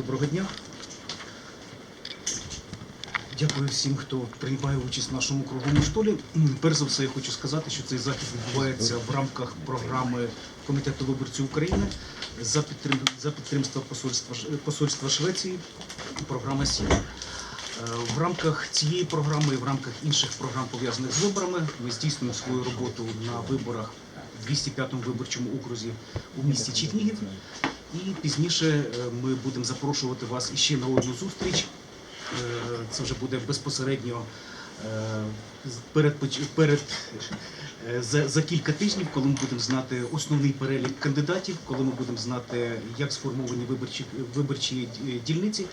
Доброго дня. Дякую всім, хто приймає участь в нашому круглому столі. Перш за все, я хочу сказати, що цей захід відбувається в рамках програми Комітету виборців України за, підтрим... за підтримства посольства, посольства Швеції, програма СІЛ. Е, В рамках цієї програми і в рамках інших програм, пов'язаних з виборами, ми здійснюємо свою роботу на виборах в 205-му виборчому окрузі у місті Чернігів. І пізніше е, ми будемо запрошувати вас іще на одну зустріч. Е, Це вже буде безпосередньо е, перед, перед за, за кілька тижнів, коли ми будемо знати основний перелік кандидатів, коли ми будемо знати, як сформовані виборчі, виборчі дільниці,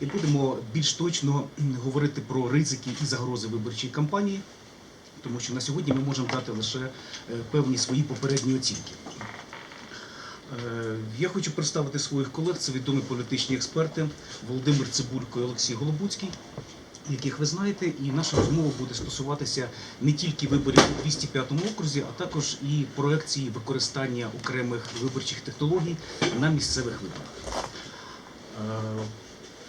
і будемо більш точно говорити про ризики і загрози виборчої кампанії, тому що на сьогодні ми можемо дати лише певні свої попередні оцінки. Е, Я хочу представити своїх колег. Це відомі політичні експерти Володимир Цибулько і Олексій Голобуцький, яких ви знаєте, і наша розмова буде стосуватися не тільки виборів у 205-му окрузі, а також і проекції використання окремих виборчих технологій на місцевих виборах. Е,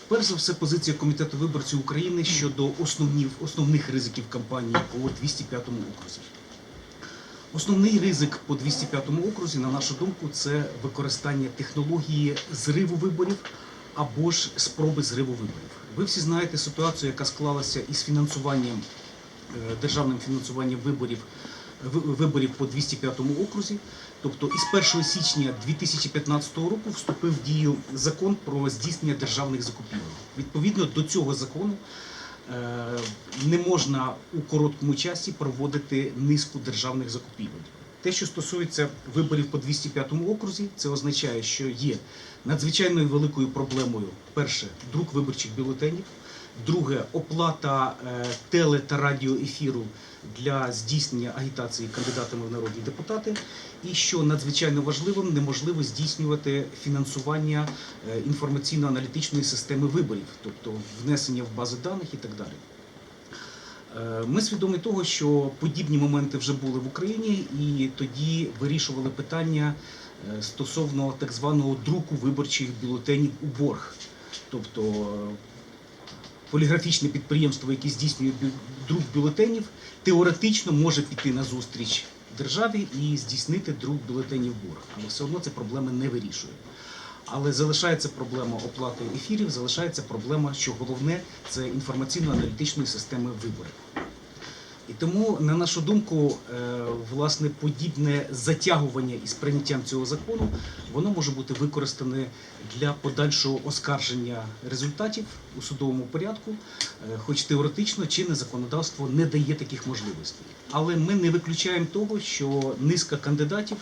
Перш за все, позиція Комітету виборців України щодо основних, основних ризиків кампанії по 205-му окрузі. Основний ризик по 205 окрузі, на нашу думку, це використання технології зриву виборів або ж спроби зриву виборів. Ви всі знаєте ситуацію, яка склалася із фінансуванням е, державним фінансуванням виборів виборів по 205 окрузі. Тобто із 1 січня 2015 року вступив в дію закон про здійснення державних закупівель. Відповідно до цього закону не можна у короткому часі проводити низку державних закупівель. Те, що стосується виборів по 205 окрузі, це означає, що є надзвичайною великою проблемою перше друк виборчих бюлетенів, друге оплата е, теле та радіоефіру для здійснення агітації кандидатами в народні депутати, і що надзвичайно важливим, неможливо здійснювати фінансування е, інформаційно-аналітичної системи виборів, тобто внесення в бази даних і так далі. Е, Ми свідомі того, що подібні моменти вже були в Україні, і тоді вирішували питання стосовно так званого друку виборчих бюлетенів у борг. Тобто поліграфічне підприємство, яке здійснює друк бюлетенів, теоретично може піти на зустріч державі і здійснити друк бюлетенів борг. Але все одно це проблеми не вирішує. Але залишається проблема оплати ефірів, залишається проблема, що головне це інформаційно-аналітичної системи виборів. І тому, на нашу думку, е, власне, подібне затягування із прийняттям цього закону воно може бути використане для подальшого оскарження результатів у судовому порядку, е, хоч теоретично чинне законодавство не дає таких можливостей. Але ми не виключаємо того, що низка кандидатів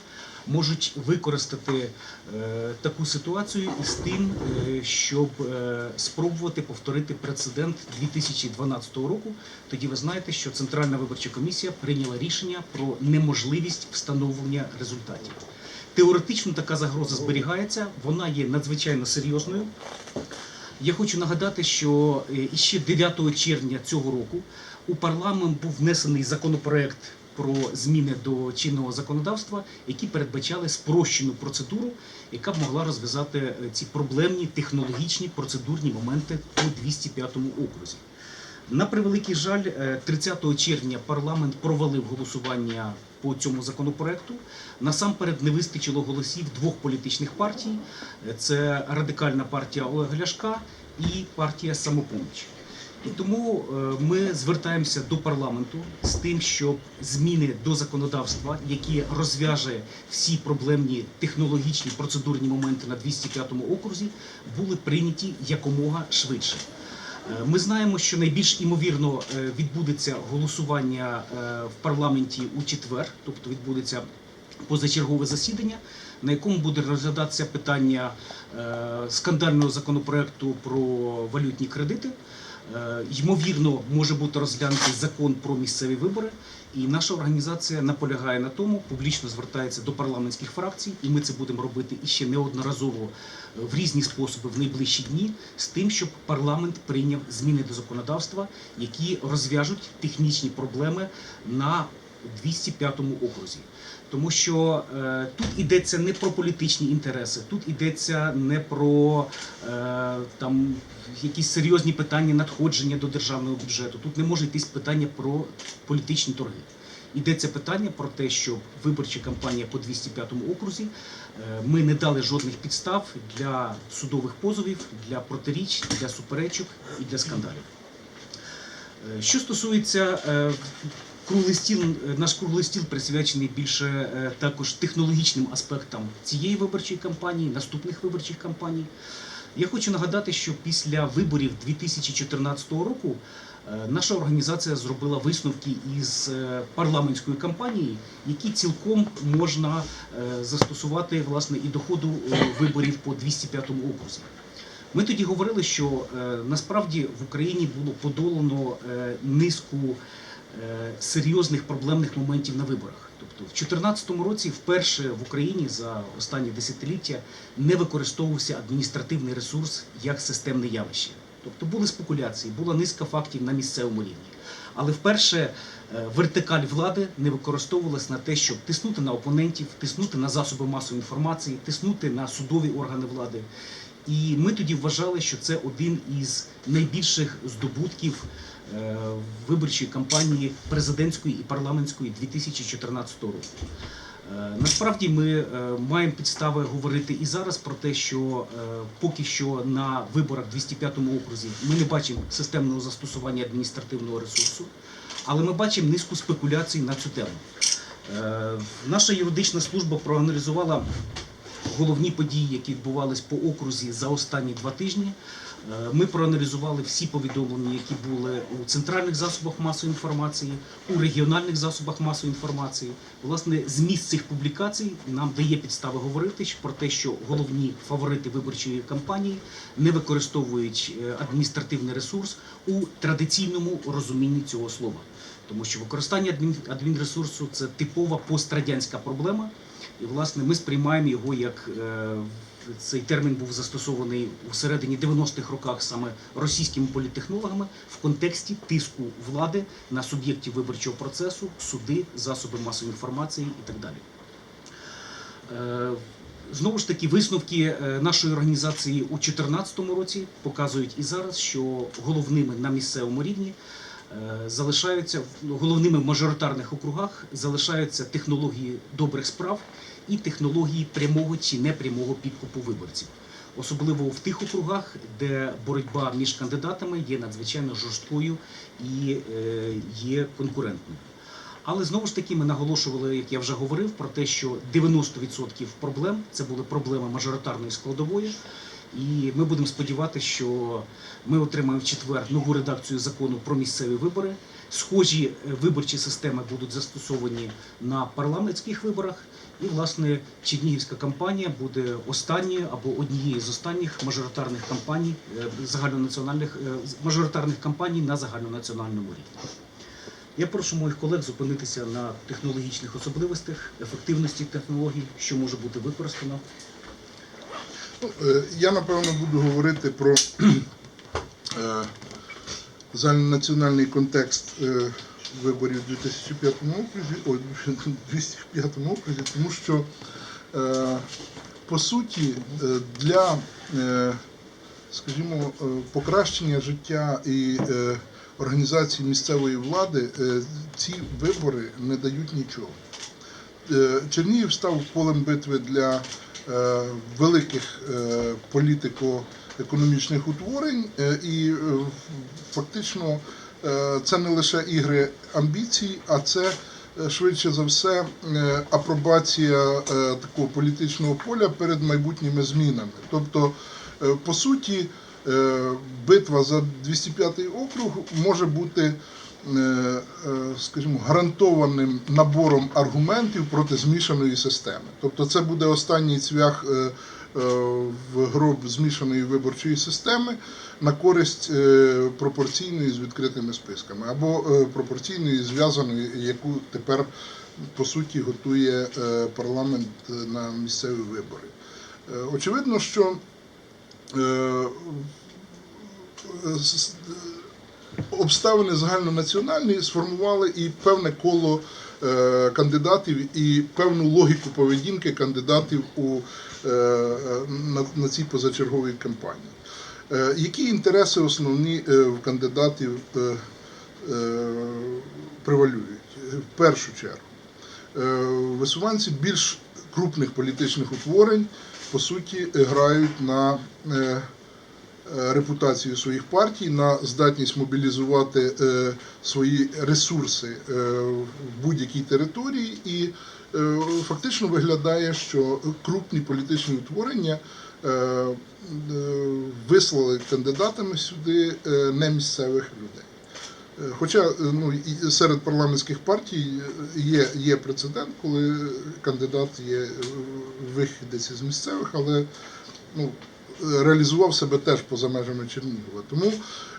можуть використати е, таку ситуацію із тим, е, щоб е, спробувати повторити прецедент 2012 року. Тоді ви знаєте, що Центральна виборча комісія прийняла рішення про неможливість встановлення результатів. Теоретично така загроза зберігається, вона є надзвичайно серйозною. Я хочу нагадати, що е, іще 9 червня цього року у парламент був внесений законопроект про зміни до чинного законодавства, які передбачали спрощену процедуру, яка б могла розв'язати е, ці проблемні технологічні процедурні моменти по 205 окрузі. На превеликий жаль, е, 30 червня парламент провалив голосування по цьому законопроекту. Насамперед не вистачило голосів двох політичних партій: Е, це радикальна партія Олега Ляшка і партія Самопоміч. І тому е, ми звертаємося до парламенту з тим, щоб зміни до законодавства, які розв'яже всі проблемні технологічні процедурні моменти на 205 окрузі, були прийняті якомога швидше. Е, Ми знаємо, що найбільш імовірно е, відбудеться голосування в парламенті у четвер, тобто відбудеться позачергове засідання, на якому буде розглядатися питання скандального законопроекту про валютні кредити. Е, Ймовірно, може бути розглянутий закон про місцеві вибори, і наша організація наполягає на тому, публічно звертається до парламентських фракцій, і ми це будемо робити іще неодноразово е, в різні способи в найближчі дні, з тим, щоб парламент прийняв зміни до законодавства, які розв'яжуть технічні проблеми на у 205 окрузі. Тому що е, тут йдеться не про політичні інтереси, тут йдеться не про е, там якісь серйозні питання надходження до державного бюджету. Тут не може йтись питання про політичні торги. Йдеться питання про те, що виборча кампанія по 205 окрузі е, ми не дали жодних підстав для судових позовів, для протиріч, для суперечок і для скандалів. Е, Що стосується е, круглий стіл, е, наш круглий стіл присвячений більше е, також технологічним аспектам цієї виборчої кампанії, наступних виборчих кампаній. Я хочу нагадати, що після виборів 2014 року е, наша організація зробила висновки із парламентської кампанії, які цілком можна застосувати власне і до ходу е, виборів по 205 окрузі. Ми тоді говорили, що насправді в Україні було подолано низку серйозних проблемних моментів на виборах. Тобто, в 2014 році вперше в Україні за останні десятиліття не використовувався адміністративний ресурс як системне явище. Тобто були спекуляції, була низка фактів на місцевому рівні. Але вперше е, вертикаль влади не використовувалась на те, щоб тиснути на опонентів, тиснути на засоби масової інформації, тиснути на судові органи влади. І ми тоді вважали, що це один із найбільших здобутків е, виборчої кампанії президентської і парламентської 2014 року. Е, Насправді ми е, маємо підстави говорити і зараз про те, що поки що на виборах в 205 окрузі ми не бачимо системного застосування адміністративного ресурсу, але ми бачимо низку спекуляцій на цю тему. Наша юридична служба проаналізувала головні події, які відбувались по окрузі за останні два тижні. Е, Ми проаналізували всі повідомлення, які були у центральних засобах масової інформації, у регіональних засобах масової інформації. Власне, зміст цих публікацій нам дає підстави говорити про те, що головні фаворити виборчої кампанії не використовують е, адміністративний ресурс у традиційному розумінні цього слова. Тому що використання адмін- адмінресурсу це типова пострадянська проблема. І власне ми сприймаємо його як е, цей термін був застосований у середині 90-х роках саме російськими політтехнологами в контексті тиску влади на суб'єктів виборчого процесу, суди, засоби масової інформації і так далі. Е, Знову ж таки, висновки е, нашої організації у 2014 році показують і зараз, що головними на місцевому рівні е, залишаються головними в мажоритарних округах залишаються технології добрих справ і технології прямого чи непрямого підкупу виборців. Особливо в тих округах, де боротьба між кандидатами є надзвичайно жорсткою і е, є конкурентною. Але знову ж таки ми наголошували, як я вже говорив, про те, що 90% проблем це були проблеми мажоритарної складової. І ми будемо сподіватися, що ми отримаємо в четвер нову редакцію закону про місцеві вибори. Схожі е, виборчі системи будуть застосовані на парламентських виборах. І, власне, Чернігівська кампанія буде останньою або однією з останніх мажоритарних кампаній е, загальнонаціональних е, мажоритарних кампаній на загальнонаціональному рівні. Я прошу моїх колег зупинитися на технологічних особливостях, ефективності технологій, що може бути використано. Ну, е, Я напевно буду говорити про е, загальнонаціональний контекст е, виборів у 2005 окрузі, ой, 205 окрузі, тому що по суті для, скажімо, покращення життя і організації місцевої влади ці вибори не дають нічого. Чернігів став полем битви для великих е, політико-економічних утворень, е, і е, фактично е, це не лише ігри амбіцій, а це е, швидше за все е, апробація е, такого політичного поля перед майбутніми змінами. Тобто, е, по суті, е, битва за 205 округ може бути е, е, скажімо, гарантованим набором аргументів проти змішаної системи. Тобто це буде останній цвях е, е, в гроб змішаної виборчої системи на користь е, пропорційної з відкритими списками або е, пропорційної зв'язаної, яку тепер по суті готує е, парламент е, на місцеві вибори. Е, Очевидно, що е, обставини загальнонаціональні сформували і певне коло е, кандидатів і певну логіку поведінки кандидатів у, е, на, на цій позачерговій кампанії. Е, Які інтереси основні в кандидатів превалюють? В першу чергу, висуванці більш крупних політичних утворень по суті грають на репутацію своїх партій, на здатність мобілізувати е, свої ресурси е, в будь-якій території, і е, фактично виглядає, що крупні політичні утворення е, е, вислали кандидатами сюди е, не місцевих людей. Е, Хоча е, ну, серед парламентських партій е, є, є прецедент, коли кандидат є е, вихідець із місцевих, але ну, е, реалізував себе теж поза межами Чернігова. Тому,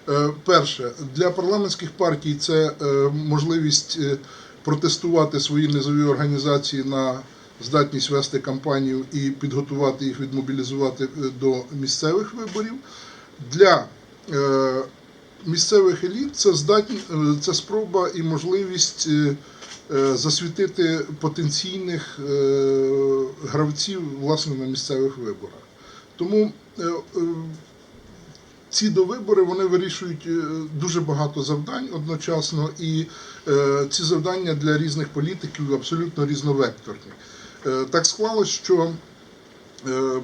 е, перше, для парламентських партій це е, можливість е, протестувати свої низові організації на здатність вести кампанію і підготувати їх, відмобілізувати до місцевих виборів. Для місцевих еліт це здатні, це спроба і можливість засвітити потенційних гравців власне на місцевих виборах. Тому е, е, ці довибори вони вирішують е, дуже багато завдань одночасно, і ці завдання для різних політиків абсолютно різновекторні. Так склалось, що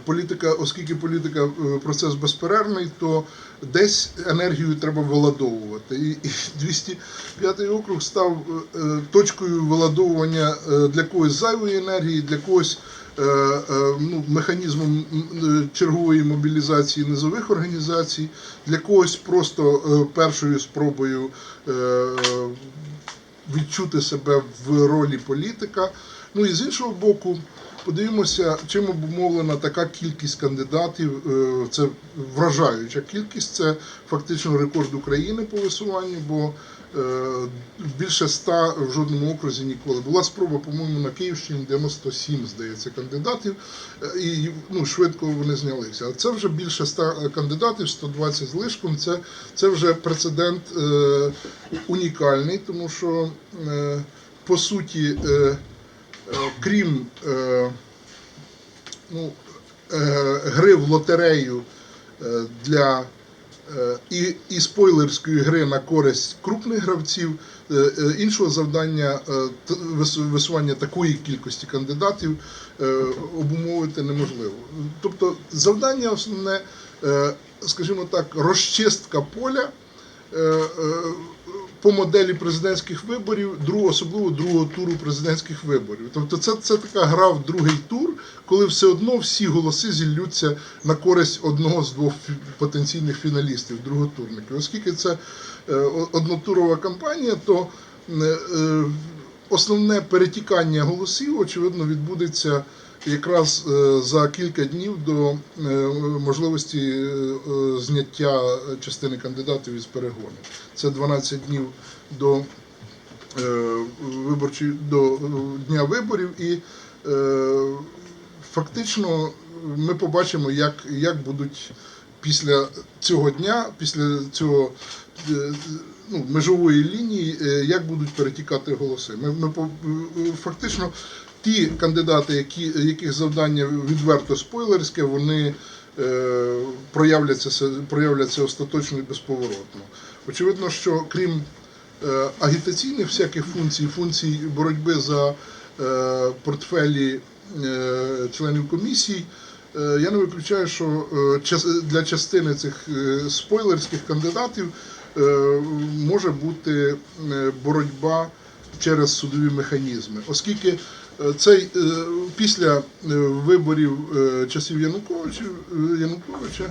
політика, оскільки політика процес безперервний, то десь енергію треба виладовувати. І, і 205 округ став точкою виладовування для когось зайвої енергії, для когось ну, механізмом е, чергової мобілізації низових організацій, для когось просто е, першою спробою е, відчути себе в ролі політика. Ну і з іншого боку, подивимося, чим обумовлена така кількість кандидатів. Е, Це вражаюча кількість, це фактично рекорд України по висуванню, бо е, більше ста в жодному окрузі ніколи. Була спроба, по-моєму, на Київщині 97, здається, кандидатів, е, і ну, швидко вони знялися. А це вже більше ста кандидатів, 120 з лишком. Це, це вже прецедент е, унікальний, тому що е, по суті. Е, е, крім е, ну, е, гри в лотерею е, для е, і, і спойлерської гри на користь крупних гравців, е, е, іншого завдання е, висування такої кількості кандидатів е, обумовити неможливо. Тобто завдання основне, е, скажімо так, розчистка поля. По моделі президентських виборів, другого, особливо другого туру президентських виборів. Тобто це, це така гра в другий тур, коли все одно всі голоси зіллються на користь одного з двох потенційних фіналістів, друготурників. Оскільки це е, однотурова кампанія, то е, е, основне перетікання голосів, очевидно, відбудеться якраз е, за кілька днів до е, можливості е, зняття частини кандидатів із перегону. Це 12 днів до виборчі до дня виборів, і фактично ми побачимо, як, як будуть після цього дня, після цього ну, межової лінії, як будуть перетікати голоси. Ми, ми по- фактично ті кандидати, які, яких завдання відверто спойлерське, вони е, проявляться, проявляться остаточно і безповоротно. Очевидно, що крім е, агітаційних всяких функцій, функцій боротьби за е, портфелі е, членів комісій, е, я не виключаю, що е, для частини цих е, спойлерських кандидатів може бути боротьба через судові механізми, оскільки цей е, після е, виборів е, часів Януковича, Януковича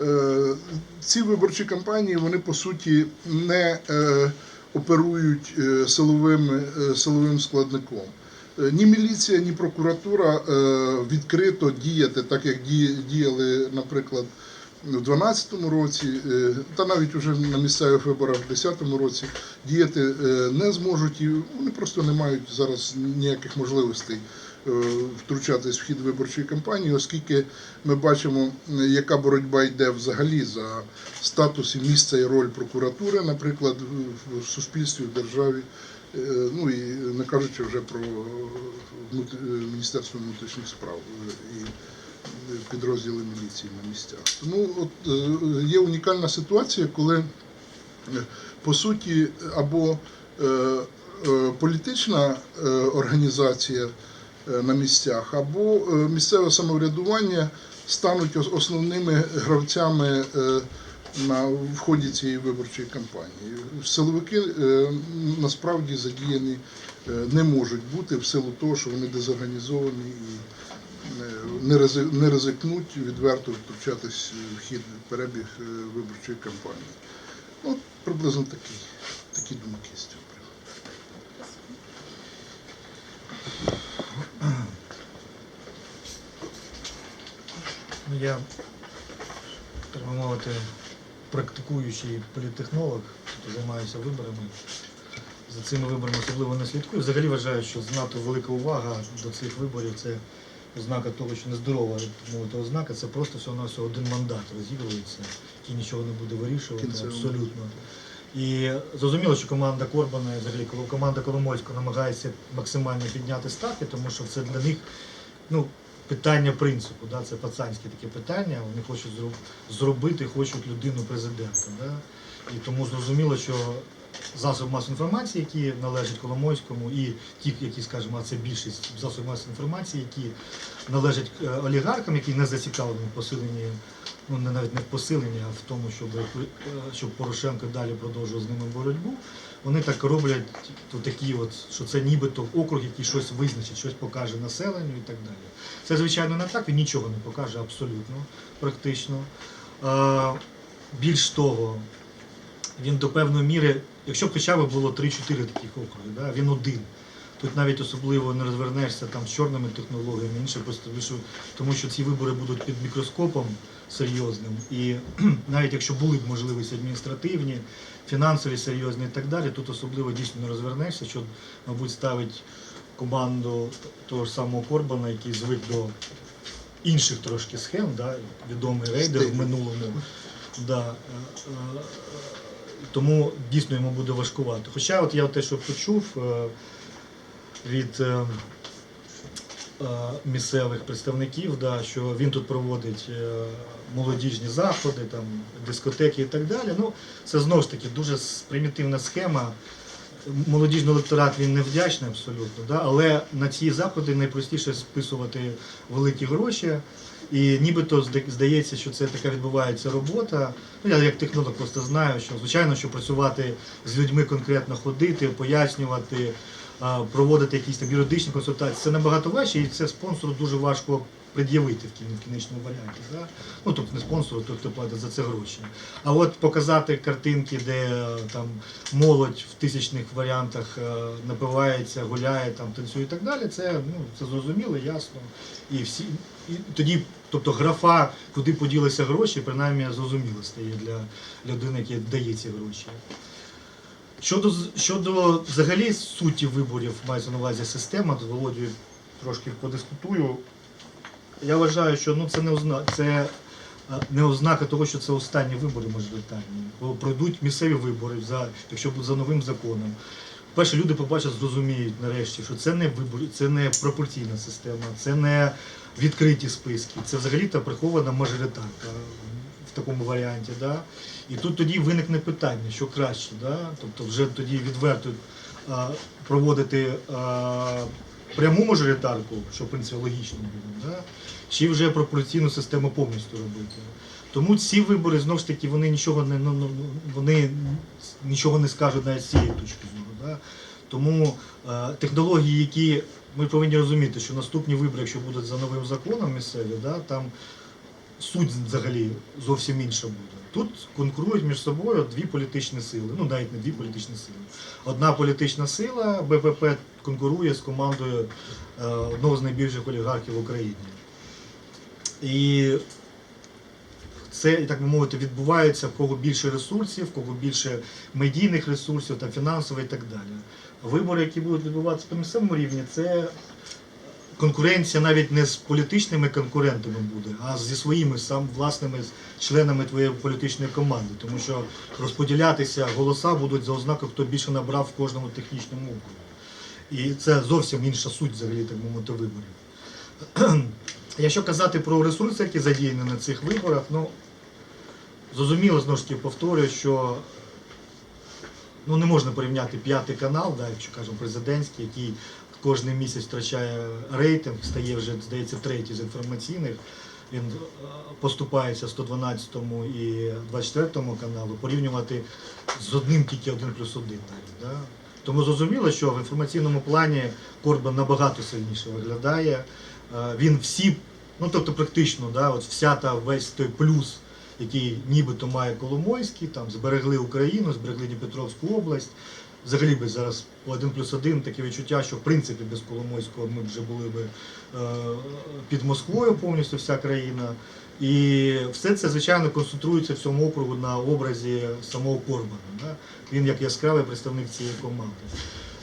е, ці виборчі кампанії вони по суті не е, оперують е, силовим, е, силовим складником. Е, Ні міліція, ні прокуратура е, відкрито діяти, так як діяли, наприклад, у 2012 році, е, та навіть уже на місцевих виборах в 2010 році діяти е, не зможуть і вони просто не мають зараз ніяких можливостей е, втручатись в хід виборчої кампанії, оскільки ми бачимо, яка боротьба йде взагалі за статус і місце і роль прокуратури, наприклад, в- в суспільстві, в державі. Ну і не кажучи вже про Міністерство внутрішніх справ підрозділи міліції на місцях. Тому от е, є унікальна ситуація, коли е, по суті або е, політична організація на місцях, або місцеве самоврядування стануть основними гравцями на в ході цієї виборчої кампанії. Силовики насправді задіяні не можуть бути в силу того, що вони дезорганізовані і не ризик- не ризикнуть відверто втручатись в хід перебіг е, виборчої кампанії. От приблизно такі, такі думки з цього приводу. Ну, я, так мовити, практикуючий політтехнолог, тобто займаюся виборами. За цими виборами особливо не слідкую. Взагалі вважаю, що занадто велика увага до цих виборів це ознака того, що нездорова мовити ознака, це просто всього на всього один мандат розігрується, який нічого не буде вирішувати Кінцевий. абсолютно. І зрозуміло, що команда Корбана, і взагалі команда Коломойського намагається максимально підняти ставки, тому що це для них ну, питання принципу, да, це пацанське таке питання. Вони хочуть зробити, хочуть людину президента. Да? І тому зрозуміло, що засоби масової інформації, які належать Коломойському, і ті, які, скажімо, це більшість засобів масової інформації, які належать е, олігархам, які не зацікавлені в посиленні, ну не навіть не в посиленні, а в тому, щоб, е, щоб Порошенко далі продовжував з ними боротьбу. Вони так роблять то такі, от, що це нібито округ, який щось визначить, щось покаже населенню і так далі. Це, звичайно, не так, він нічого не покаже абсолютно, практично. Е, більш того, він до певної міри, якщо б хоча б було 3-4 таких округи, да, він один. Тут навіть особливо не розвернешся там з чорними технологіями, інше просто тому що ці вибори будуть під мікроскопом серйозним. І навіть якщо були б можливості адміністративні, фінансові серйозні і так далі, тут особливо дійсно не розвернешся, що, мабуть, ставить команду того ж самого Корбана, який звик до інших трошки схем, да, відомий рейдер в минулому. Да, е, е, тому дійсно йому буде важкувато. Хоча от я те, що почув е, від е, е, місцевих представників, да, що він тут проводить молодіжні заходи, там, дискотеки і так далі. Ну, це знову ж таки дуже примітивна схема. Молодіжний електорат він не вдячний абсолютно, да? але на ці заходи найпростіше списувати великі гроші. І нібито зда- здається, що це така відбувається робота. Ну, я як технолог просто знаю, що звичайно, що працювати з людьми конкретно ходити, пояснювати, проводити якісь там юридичні консультації, це набагато важче, і це спонсору дуже важко пред'явити в кінечному варіанті. Да? Ну, тобто не спонсору, той, хто платить за це гроші. А от показати картинки, де е, там молодь в тисячних варіантах е, напивається, гуляє, там, танцює і так далі, це, ну, це зрозуміло, ясно. І всі, і тоді, тобто графа, куди поділися гроші, принаймні зрозуміло стає для людини, яка дає ці гроші. Щодо, щодо взагалі суті виборів, мається на увазі система, з Володією трошки подискутую. Я вважаю, що ну, це не озна... це е, не ознака того, що це останні вибори мажоритарні. Бо пройдуть місцеві вибори, за, якщо за новим законом. Перше, люди побачать, зрозуміють нарешті, що це не вибори, це не пропорційна система, це не відкриті списки, це взагалі та прихована мажоритарка в такому варіанті. Да? І тут тоді виникне питання, що краще, да? тобто вже тоді відверто а, проводити а, пряму мажоритарку, що в принципі логічно буде, да? чи вже пропорційну систему повністю робити. Тому ці вибори знову ж таки вони нічого не ну, ну, ну, вони нічого не скажуть навіть з цієї точки зору. Да? Тому е, технології, які ми повинні розуміти, що наступні вибори, якщо будуть за новим законом місцеві, да, там суть взагалі зовсім інша буде. Тут конкурують між собою дві політичні сили. Ну навіть не дві політичні сили. Одна політична сила БПП конкурує з командою е, одного з найбільших олігархів в Україні. І це, так би мовити, відбувається в кого більше ресурсів, в кого більше медійних ресурсів, там, фінансово і так далі. Вибори, які будуть відбуватися по місцевому рівні, це конкуренція навіть не з політичними конкурентами буде, а зі своїми сам власними членами твоєї політичної команди. Тому що розподілятися голоса будуть за ознакою, хто більше набрав в кожному технічному округі. І це зовсім інша суть взагалі так мовити виборів. Якщо казати про ресурси, які задіяні на цих виборах, ну зрозуміло, знову ж таки повторюю, що ну, не можна порівняти п'ятий канал, да, якщо кажемо президентський, який кожен місяць втрачає рейтинг, стає вже, здається, третій з інформаційних. Він е, поступається 112 і 24 каналу, порівнювати з одним тільки один плюс один. Тому зрозуміло, що в інформаційному плані Корбан набагато сильніше виглядає. Е, Він всі, ну тобто практично, да, от вся та весь той плюс, який нібито має Коломойський, там зберегли Україну, зберегли Дніпропетровську область. Взагалі би зараз один плюс один таке відчуття, що в принципі без Коломойського ми вже були би е, під Москвою повністю вся країна. І все це, звичайно, концентрується в цьому округу на образі самого Корбана. Да? Він як яскравий представник цієї команди.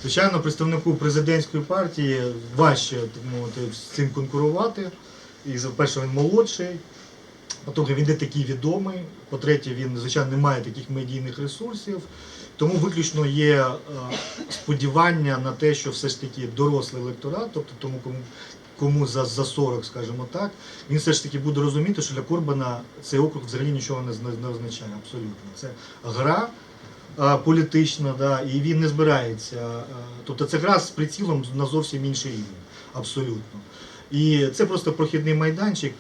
Звичайно, представнику президентської партії важче так мовити, з цим конкурувати. І, по-перше, він молодший, по-друге, він не такий відомий. По-третє, він, звичайно, не має таких медійних ресурсів. Тому виключно є е, сподівання на те, що все ж таки дорослий електорат, тобто тому, кому, кому за, за 40, скажімо так, він все ж таки буде розуміти, що для Корбана цей округ взагалі нічого не, не означає абсолютно. Це гра е, політична, да, і він не збирається. е, Тобто це гра з прицілом на зовсім інший рівень. Абсолютно. І це просто прохідний майданчик,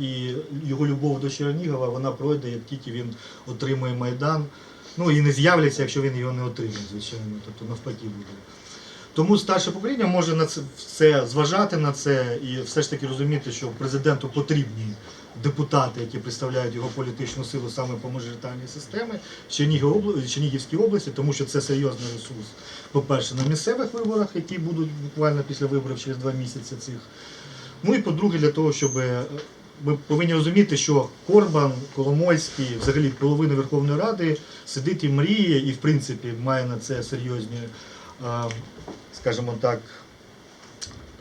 і його любов до Чернігова вона пройде, як тільки він отримує майдан. Ну і не з'являться, якщо він його не отримає, звичайно. Тобто навпаки буде. Тому старше покоління може на це все зважати на це і все ж таки розуміти, що президенту потрібні депутати, які представляють його політичну силу саме по мажоритарній системі в Чернігів Чернігівській області, тому що це серйозний ресурс. По-перше, на місцевих виборах, які будуть буквально після виборів через два місяці цих. Ну і по-друге, для того, щоб е, ми повинні розуміти, що Корбан, Коломойський, взагалі половина Верховної Ради сидить і мріє, і в принципі має на це серйозні, е, скажімо так,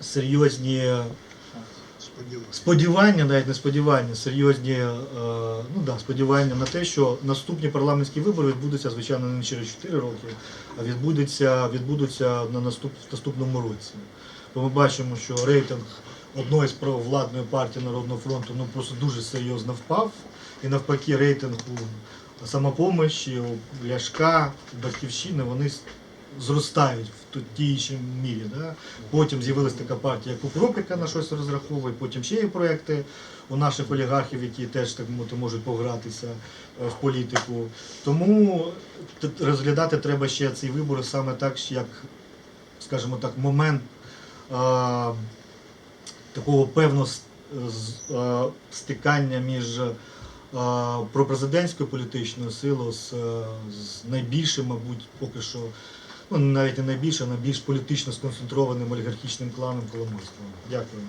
серйозні. Сподівання, навіть не сподівання, серйозні е, ну, да, сподівання на те, що наступні парламентські вибори відбудуться, звичайно, не через 4 роки, а відбудуться, відбудуться на наступ, наступному році. Бо ми бачимо, що рейтинг одної з провладної партії Народного фронту ну, просто дуже серйозно впав. І навпаки, рейтинг у самопомощі, у Ляшка, у Батьківщини, вони зростають в тій іншій мірі. Да? Потім з'явилася така партія, як УКРОП, яка на щось розраховує, потім ще є проекти у наших олігархів, які теж так можуть погратися е, в політику. Тому розглядати треба ще ці вибори саме так, як, скажімо так, момент е, такого певного стикання між пропрезидентською політичною силою з, з найбільшим, мабуть, поки що, ну навіть не найбільше, а найбільш політично сконцентрованим олігархічним кланом Коломойського. Дякую.